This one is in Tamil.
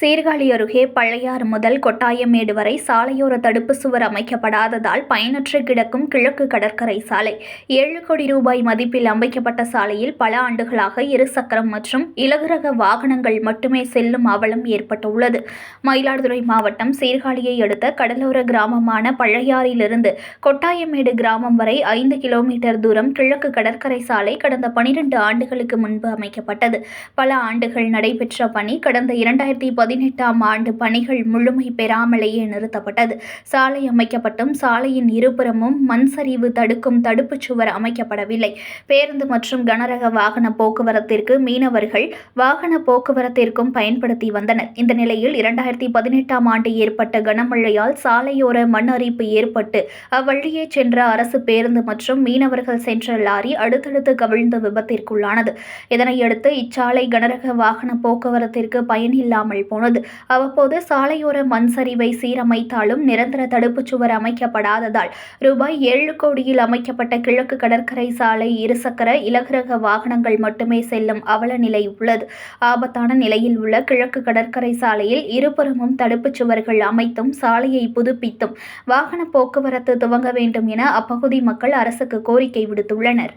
சீர்காழி அருகே பழையாறு முதல் கொட்டாயமேடு வரை சாலையோர தடுப்பு சுவர் அமைக்கப்படாததால் பயனற்று கிடக்கும் கிழக்கு கடற்கரை சாலை. ஏழு கோடி ரூபாய் மதிப்பில் அமைக்கப்பட்ட சாலையில் பல ஆண்டுகளாக இருசக்கரம் மற்றும் இலகுரக வாகனங்கள் மட்டுமே செல்லும் அவலம் ஏற்பட்டுள்ளது. மயிலாடுதுறை மாவட்டம் சீர்காழியை அடுத்த கடலோர கிராமமான பழையாறிலிருந்து கொட்டாயமேடு கிராமம் வரை ஐந்து கிலோமீட்டர் தூரம் கிழக்கு கடற்கரை சாலை கடந்த பனிரெண்டு ஆண்டுகளுக்கு முன்பு அமைக்கப்பட்டது. பல ஆண்டுகள் நடைபெற்ற பணி கடந்த இரண்டாயிரத்தி பதினெட்டாம் ஆண்டு பணிகள் முழுமை பெறாமலேயே நிறுத்தப்பட்டது. சாலை அமைக்கப்பட்டும் சாலையின் இருபுறமும் மண் சரிவு தடுக்கும் தடுப்புச் சுவர் அமைக்கப்படவில்லை. பேருந்து மற்றும் கனரக வாகன போக்குவரத்திற்கு மீனவர்கள் வாகன போக்குவரத்திற்கும் பயன்படுத்தி வந்தனர். இந்த நிலையில் இரண்டாயிரத்தி பதினெட்டாம் ஆண்டு ஏற்பட்ட கனமழையால் சாலையோர மண் அரிப்பு ஏற்பட்டு அவ்வழியே சென்ற அரசு பேருந்து மற்றும் மீனவர்கள் சென்ற லாரி அடுத்தடுத்து கவிழ்ந்து விபத்திற்குள்ளானது. இதனையடுத்து இச்சாலை கனரக வாகன போக்குவரத்திற்கு பயனில்லாமல் போனது. அவ்வப்போது சாலையோர மண் சரிவை சீரமைத்தாலும் நிரந்தர தடுப்புச் சுவர் அமைக்கப்படாததால் ரூபாய் ஏழு கோடியில் அமைக்கப்பட்ட கிழக்கு கடற்கரை சாலை இருசக்கர இலகுரக வாகனங்கள் மட்டுமே செல்லும் அவல நிலை உள்ளது. ஆபத்தான நிலையில் உள்ள கிழக்கு கடற்கரை சாலையில் இருபுறமும் தடுப்புச் சுவர்கள் அமைத்தும் சாலையை புதுப்பித்தும் வாகன போக்குவரத்து துவங்க வேண்டும் என அப்பகுதி மக்கள் அரசுக்கு கோரிக்கை விடுத்துள்ளனர்.